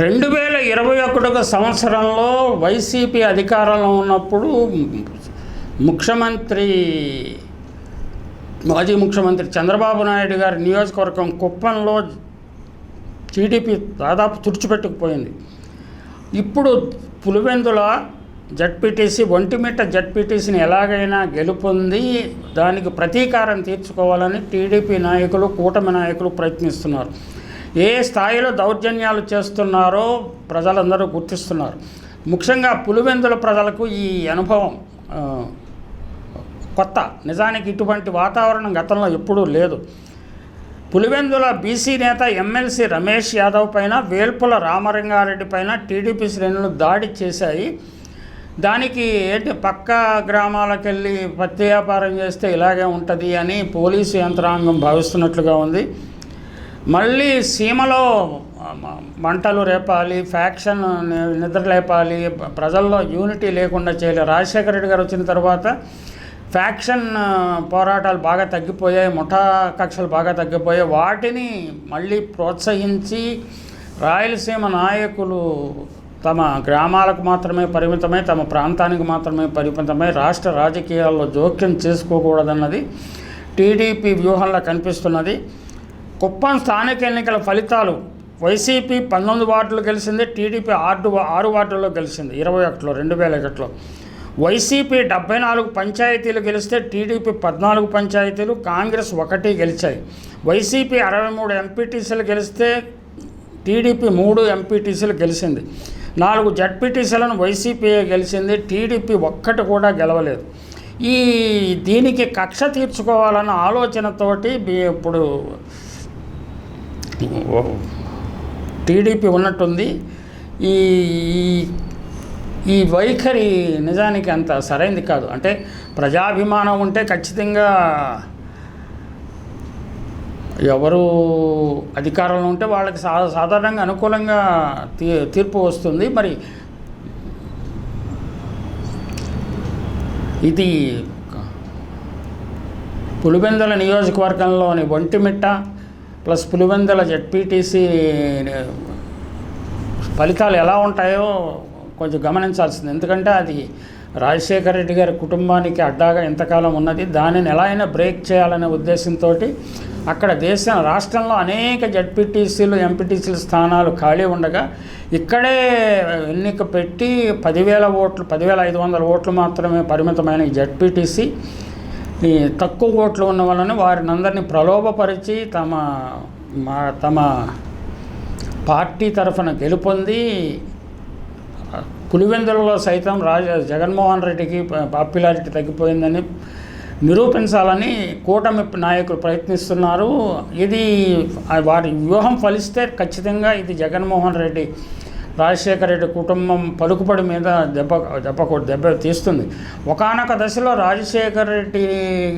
రెండు వేల ఇరవై ఒకటవ సంవత్సరంలో వైసీపీ అధికారంలో ఉన్నప్పుడు ముఖ్యమంత్రి మాజీ ముఖ్యమంత్రి చంద్రబాబు నాయుడు గారి నియోజకవర్గం కుప్పంలో టీడీపీ దాదాపు తుడిచిపెట్టుకుపోయింది. ఇప్పుడు పులివెందుల జడ్పీటీసీ ఒంటిమిట్ట జడ్పీటీసీని ఎలాగైనా గెలుపొంది దానికి ప్రతీకారం తీర్చుకోవాలని టీడీపీ నాయకులు కూటమి నాయకులు ప్రయత్నిస్తున్నారు. ఏ స్థాయిలో దౌర్జన్యాలు చేస్తున్నారో ప్రజలందరూ గుర్తిస్తున్నారు. ముఖ్యంగా పులివెందుల ప్రజలకు ఈ అనుభవం కొత్త. నిజానికి ఇటువంటి వాతావరణం గతంలో ఎప్పుడూ లేదు. పులివెందుల బీసీ నేత ఎమ్మెల్సీ రమేష్ యాదవ్ పైన వేల్పుల రామలింగారెడ్డి పైన టీడీపీ శ్రేణులు దాడి చేశాయి. దానికి ఏంటి పక్క గ్రామాలకు వెళ్ళి పత్తి వ్యాపారం చేస్తే ఇలాగే ఉంటుంది అని పోలీసు యంత్రాంగం భావిస్తున్నట్లుగా ఉంది. మళ్ళీ సీమలో మంటలు రేపాలి ఫ్యాక్షన్ నిద్ర లేపాలి ప్రజల్లో యూనిటీ లేకుండా చేయాలి. రాజశేఖర రెడ్డి గారు వచ్చిన తర్వాత ఫ్యాక్షన్ పోరాటాలు బాగా తగ్గిపోయాయి ముఠా కక్షలు బాగా తగ్గిపోయాయి. వాటిని మళ్ళీ ప్రోత్సహించి రాయలసీమ నాయకులు తమ గ్రామాలకు మాత్రమే పరిమితమై తమ ప్రాంతానికి మాత్రమే పరిమితమై రాష్ట్ర రాజకీయాల్లో జోక్యం చేసుకోకూడదన్నది టీడీపీ వ్యూహంలో కనిపిస్తున్నది. కుప్పం స్థానిక ఎన్నికల ఫలితాలు. వైసీపీ పంతొమ్మిది వార్డులు గెలిచింది టీడీపీ ఆరు ఆరు వార్డుల్లో గెలిచింది ఇరవై ఒకటిలో రెండు వేల ఒకటిలో. వైసీపీ డెబ్బై నాలుగు పంచాయతీలు గెలిస్తే టీడీపీ పద్నాలుగు పంచాయతీలు కాంగ్రెస్ ఒకటి గెలిచాయి. వైసీపీ అరవై మూడు ఎంపీటీసీలు గెలిస్తే టీడీపీ మూడు ఎంపీటీసీలు గెలిచింది. నాలుగు జడ్పీటీసీలను వైసీపీ గెలిచింది టీడీపీ ఒక్కటి కూడా గెలవలేదు. ఈ దీనికి కక్ష తీర్చుకోవాలన్న ఆలోచనతోటి ఇప్పుడు టీడీపీ ఉన్నట్టుంది. ఈ ఈ- ఈ వైఖరి నిజానికి అంత సరైంది కాదు. అంటే ప్రజాభిమానం ఉంటే ఖచ్చితంగా ఎవరు అధికారంలో ఉంటే వాళ్ళకి సా సాధారణంగా అనుకూలంగా తీ తీర్పు వస్తుంది. మరి ఇది పులివెందుల నియోజకవర్గంలోని ఒంటిమిట్ట ప్లస్ పులివెందుల జెడ్పీటీసీ ఫలితాలు ఎలా ఉంటాయో కొంచెం గమనించాల్సింది. ఎందుకంటే అది రాజశేఖర రెడ్డి గారి కుటుంబానికి అడ్డాగా ఇంతకాలం ఉన్నది. దానిని ఎలా అయినా బ్రేక్ చేయాలనే ఉద్దేశంతో అక్కడ దేశం రాష్ట్రంలో అనేక జడ్పీటీసీలు ఎంపీటీసీలు స్థానాలు ఖాళీ ఉండగా ఇక్కడే ఎన్నిక పెట్టి పదివేల ఓట్లు పదివేల ఐదు వందల ఓట్లు మాత్రమే పరిమితమైన ఈ జడ్పీటీసీ ఈ తక్కువ ఓట్లు ఉన్న వాళ్ళని వారిని అందరినీ ప్రలోభపరిచి తమ మా తమ పార్టీ తరఫున గెలుపొంది పులివెందులలో సైతం రాజ జగన్మోహన్ రెడ్డికి పాపులారిటీ తగ్గిపోయిందని నిరూపించాలని కూటమి నాయకులు ప్రయత్నిస్తున్నారు. ఇది వారి వ్యూహం ఫలిస్తే ఖచ్చితంగా ఇది జగన్మోహన్ రెడ్డి రాజశేఖర రెడ్డి కుటుంబం పలుకుబడి మీద దెబ్బ దెబ్బ దెబ్బ తీస్తుంది. ఒకానొక దశలో రాజశేఖర రెడ్డి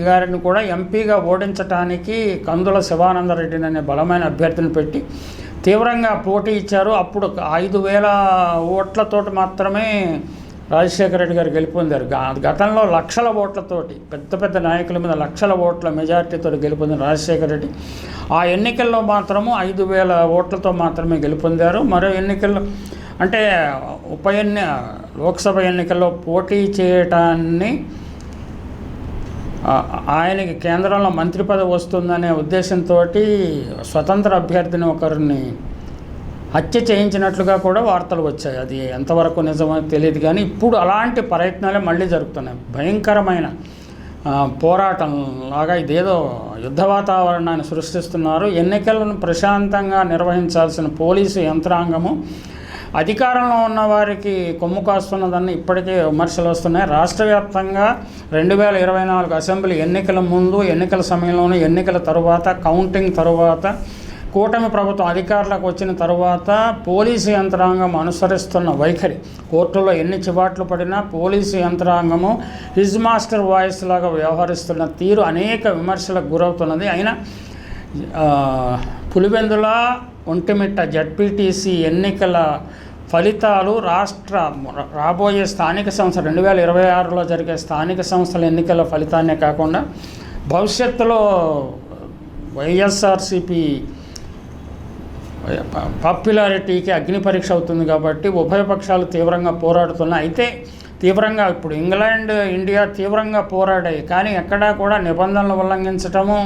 గారిని కూడా ఎంపీగా ఓడించడానికి కందుల శివానందరెడ్డిని అనే బలమైన అభ్యర్థిని పెట్టి తీవ్రంగా పోటీ ఇచ్చారు. అప్పుడు ఐదు వేల ఓట్లతోటి మాత్రమే రాజశేఖర రెడ్డి గారు గెలుపొందారు. గతంలో లక్షల ఓట్లతోటి పెద్ద పెద్ద నాయకుల మీద లక్షల ఓట్ల మెజార్టీతో గెలుపొందిన రాజశేఖర రెడ్డి ఆ ఎన్నికల్లో మాత్రము ఐదు వేల ఓట్లతో మాత్రమే గెలుపొందారు. మరో ఎన్నికల్లో అంటే ఉప ఎన్ని లోక్సభ ఎన్నికల్లో పోటీ చేయటాన్ని ఆయనకి కేంద్రంలో మంత్రి పదవి వస్తుందనే ఉద్దేశంతో స్వతంత్ర అభ్యర్థిని ఒకరిని హత్య చేయించినట్లుగా కూడా వార్తలు వచ్చాయి. అది ఎంతవరకు నిజమో తెలియదు కానీ ఇప్పుడు అలాంటి ప్రయత్నాలే మళ్ళీ జరుగుతున్నాయి. భయంకరమైన పోరాటం లాగా ఇదేదో యుద్ధ వాతావరణాన్ని సృష్టిస్తున్నారు. ఎన్నికలను ప్రశాంతంగా నిర్వహించాల్సిన పోలీసు యంత్రాంగము అధికారంలో ఉన్న వారికి కొమ్ము కాస్తున్నదని ఇప్పటికే విమర్శలు వస్తున్నాయి. రాష్ట్ర వ్యాప్తంగా రెండు వేల ఇరవై నాలుగు అసెంబ్లీ ఎన్నికల ముందు ఎన్నికల సమయంలోనూ ఎన్నికల తరువాత కౌంటింగ్ తరువాత కూటమి ప్రభుత్వం అధికారులకు వచ్చిన తరువాత పోలీసు యంత్రాంగం అనుసరిస్తున్న వైఖరి. కోర్టులో ఎన్ని చివాట్లు పడినా పోలీసు యంత్రాంగము హిజ్ మాస్టర్ వాయిస్ లాగా వ్యవహరిస్తున్న తీరు అనేక విమర్శలకు గురవుతున్నది. అయినా పులివెందుల ఒంటిమిట్ట జడ్పీటీసీ ఎన్నికల ఫలితాలు రాష్ట్ర రాబోయే స్థానిక సంస్థ రెండు వేల ఇరవై ఆరులో జరిగే స్థానిక సంస్థల ఎన్నికల ఫలితాన్నే కాకుండా భవిష్యత్తులో వైఎస్ఆర్సిపి పాపులారిటీకి అగ్ని పరీక్ష అవుతుంది కాబట్టి ఉభయ పక్షాలు తీవ్రంగా పోరాడుతున్నాయి. అయితే తీవ్రంగా ఇప్పుడు ఇంగ్లాండ్ ఇండియా తీవ్రంగా పోరాడాయి. కానీ ఎక్కడా కూడా నిబంధనలు ఉల్లంఘించటము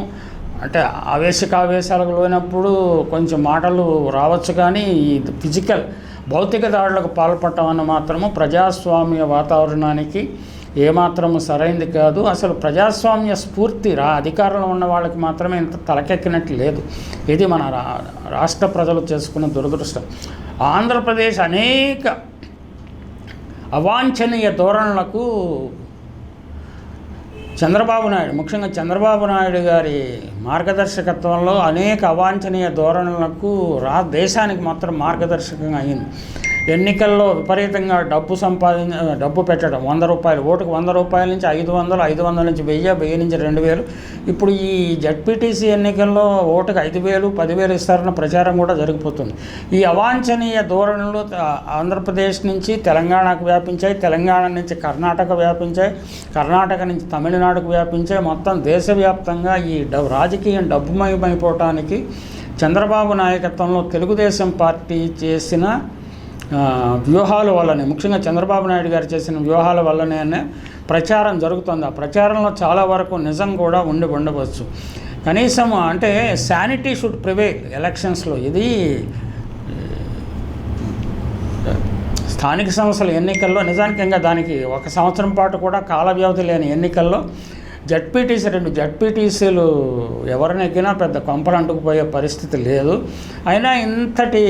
అంటే ఆవేశకావేశాలకు లోనప్పుడు కొంచెం మాటలు రావచ్చు కానీ ఈ ఫిజికల్ భౌతిక దాడులకు పాల్పడటం అన్న మాత్రము ప్రజాస్వామ్య వాతావరణానికి ఏమాత్రము సరైంది కాదు. అసలు ప్రజాస్వామ్య స్ఫూర్తి రా అధికారంలో ఉన్న వాళ్ళకి మాత్రమే ఇంత తలకెక్కినట్లు లేదు. ఇది మన రా రాష్ట్ర ప్రజలు చేసుకున్న దురదృష్టం. ఆంధ్రప్రదేశ్ అనేక అవాంఛనీయ ధోరణులకు చంద్రబాబు నాయుడు ముఖ్యంగా చంద్రబాబు నాయుడు గారి మార్గదర్శకత్వంలో అనేక అవాంఛనీయ ధోరణులకు రా దేశానికి మాత్రం మార్గదర్శకంగా అయింది. ఎన్నికల్లో విపరీతంగా డబ్బు సంపాదించ డబ్బు పెట్టడం. వంద రూపాయలు. ఓటుకు వంద రూపాయల నుంచి ఐదు వందలు ఐదు వందల నుంచి వెయ్యి వెయ్యి నుంచి రెండు వేలు. ఇప్పుడు ఈ జడ్పీటీసీ ఎన్నికల్లో ఓటుకు ఐదు వేలు పదివేలు ఇస్తారన్న ప్రచారం కూడా జరిగిపోతుంది. ఈ అవాంఛనీయ ధోరణులు ఆంధ్రప్రదేశ్ నుంచి తెలంగాణకు వ్యాపించాయి. తెలంగాణ నుంచి కర్ణాటక వ్యాపించాయి. కర్ణాటక నుంచి తమిళనాడుకు వ్యాపించాయి. మొత్తం దేశవ్యాప్తంగా ఈ డబ్బు రాజకీయం డబ్బుమయమైపోవటానికి చంద్రబాబు నాయకత్వంలో తెలుగుదేశం పార్టీ చేసిన వ్యూహాల వల్లనే ముఖ్యంగా చంద్రబాబు నాయుడు గారు చేసిన వ్యూహాల వల్లనే ప్రచారం జరుగుతుంది. ఆ ప్రచారంలో చాలా వరకు నిజం కూడా ఉండి ఉండవచ్చు. కనీసం అంటే శానిటీ షుడ్ ప్రివేల్ ఎలక్షన్స్లో ఇది స్థానిక సంస్థల ఎన్నికల్లో నిజానికి ఇంకా దానికి ఒక సంవత్సరం పాటు కూడా కాల వ్యవధి లేని ఎన్నికల్లో జడ్పీటీసీ రెండు జడ్పీటీసీలు ఎవరినెక్కినా పెద్ద కొంపలు అంటుకుపోయే పరిస్థితి లేదు. అయినా ఇంతటి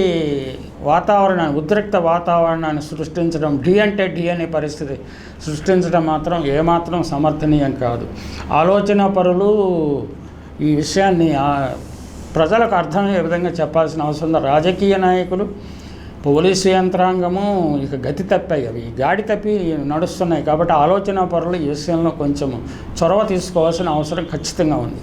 వాతావరణాన్ని ఉద్రిక్త వాతావరణాన్ని సృష్టించడం డి అంటే డి అనే పరిస్థితి సృష్టించడం మాత్రం ఏమాత్రం సమర్థనీయం కాదు. ఆలోచన పరులు ఈ విషయాన్ని ప్రజలకు అర్థమయ్యే విధంగా చెప్పాల్సిన అవసరం ఉంది? రాజకీయ నాయకులు పోలీసు యంత్రాంగము ఇక గతి తప్పాయి. అవి గాడి తప్పి నడుస్తున్నాయి కాబట్టి ఆలోచన పరులు ఈ విషయంలో కొంచెం చొరవ తీసుకోవాల్సిన అవసరం ఖచ్చితంగా ఉంది.